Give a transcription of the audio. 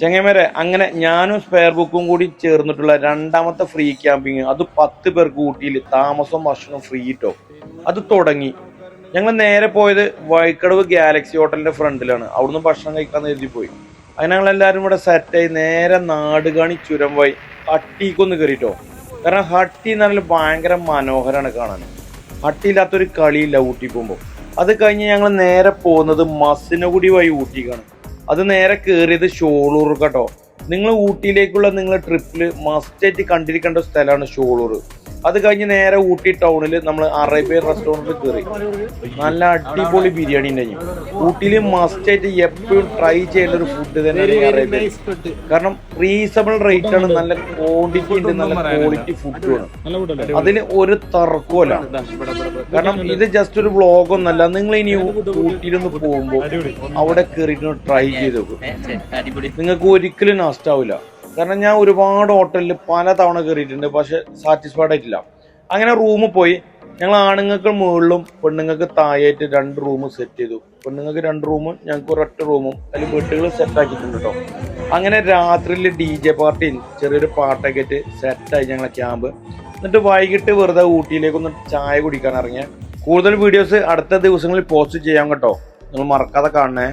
ചെങ്ങമേരെ അങ്ങനെ ഞാനും സ്പെയർ ബുക്കും കൂടി ചേർന്നിട്ടുള്ള രണ്ടാമത്തെ ഫ്രീ ക്യാമ്പിങ് അത് പത്ത് പേർക്ക് ഊട്ടിയിൽ താമസവും ഭക്ഷണവും ഫ്രീ കിട്ടോ അത് തുടങ്ങി. ഞങ്ങൾ നേരെ പോയത് വൈക്കടവ് ഗാലക്സി ഹോട്ടലിന്റെ ഫ്രണ്ടിലാണ്. അവിടുന്ന് ഭക്ഷണം കഴിക്കാൻ എഴുതി പോയി. അങ്ങനെ ഞങ്ങൾ എല്ലാവരും ഇവിടെ സെറ്റായി നേരെ നാടുകാണി ചുരം വഴി ഹട്ടിക്കൊന്ന് കയറിട്ടോ കാരണം ഹട്ടി എന്ന് പറഞ്ഞാൽ ഭയങ്കര മനോഹരമാണ് കാണാൻ. ഹട്ടിയില്ലാത്തൊരു കളിയില്ല ഊട്ടി പോകുമ്പോൾ അത് കഴിഞ്ഞ് ഞങ്ങൾ നേരെ പോകുന്നത് മസിനഗുടി വഴി ഊട്ടിക്കാണ്. അത് നേരെ കയറിയത് ഷോളൂർ കേട്ടോ. നിങ്ങൾ ഊട്ടിയിലേക്കുള്ള നിങ്ങളുടെ ട്രിപ്പിൽ മസ്റ്റായിട്ട് കണ്ടിരിക്കേണ്ട സ്ഥലമാണ് ഷോളൂർ. അത് കഴിഞ്ഞ് നേരെ ഊട്ടി ടൗണിൽ നമ്മൾ അറേബ്യൻ റെസ്റ്റോറന്റിൽ കയറി നല്ല അടിപൊളി ബിരിയാണി ഉണ്ടായിരുന്നു ഊട്ടിയിൽ മസ്റ്റായിട്ട് എപ്പോഴും ട്രൈ ചെയ്യേണ്ട ഒരു ഫുഡ് തന്നെയാണ് അറേബ്യൻ കാരണം റീസണബിൾ റേറ്റ് ആണ് നല്ല ക്വാണ്ടിറ്റി ഉണ്ട് നല്ല ക്വാളിറ്റി ഫുഡുമാണ് അതിന് ഒരു തർക്കമല്ല കാരണം ഇത് ജസ്റ്റ് ഒരു വ്ളോഗ് ഒന്നല്ല. നിങ്ങൾ ഇനി ഊട്ടിയിലൊന്ന് പോകുമ്പോൾ അവിടെ കയറിയിട്ട് ട്രൈ ചെയ്ത് നോക്കും. നിങ്ങൾക്ക് ഒരിക്കലും നഷ്ടാവില്ല കാരണം ഞാൻ ഒരുപാട് ഹോട്ടലിൽ പല തവണ കയറിയിട്ടുണ്ട് പക്ഷെ സാറ്റിസ്ഫൈഡ് ആയിട്ടില്ല. അങ്ങനെ റൂമിൽ പോയി. ഞങ്ങൾ ആണുങ്ങൾക്ക് മുകളിലും പെണ്ണുങ്ങൾക്ക് താഴെയായിട്ട് രണ്ട് റൂം സെറ്റ് ചെയ്തു. പെണ്ണുങ്ങൾക്ക് രണ്ട് റൂമും ഞങ്ങൾക്ക് ഒരൊറ്റ റൂമും അതിൽ വീട്ടുകൾ സെറ്റ് ആക്കിയിട്ടുണ്ട് കേട്ടോ അങ്ങനെ രാത്രിയിൽ ഡി ജെ പാർട്ടിയിൽ ചെറിയൊരു പാട്ടൊക്കെ ആയിട്ട് സെറ്റായി ഞങ്ങളെ ക്യാമ്പ് എന്നിട്ട് വൈകിട്ട് വെറുതെ ഊട്ടിയിലേക്കൊന്ന് ചായ കുടിക്കാൻ ഇറങ്ങിയ. കൂടുതൽ വീഡിയോസ് അടുത്ത ദിവസങ്ങളിൽ പോസ്റ്റ് ചെയ്യാം കേട്ടോ. നിങ്ങൾ മറക്കാതെ കാണണേ.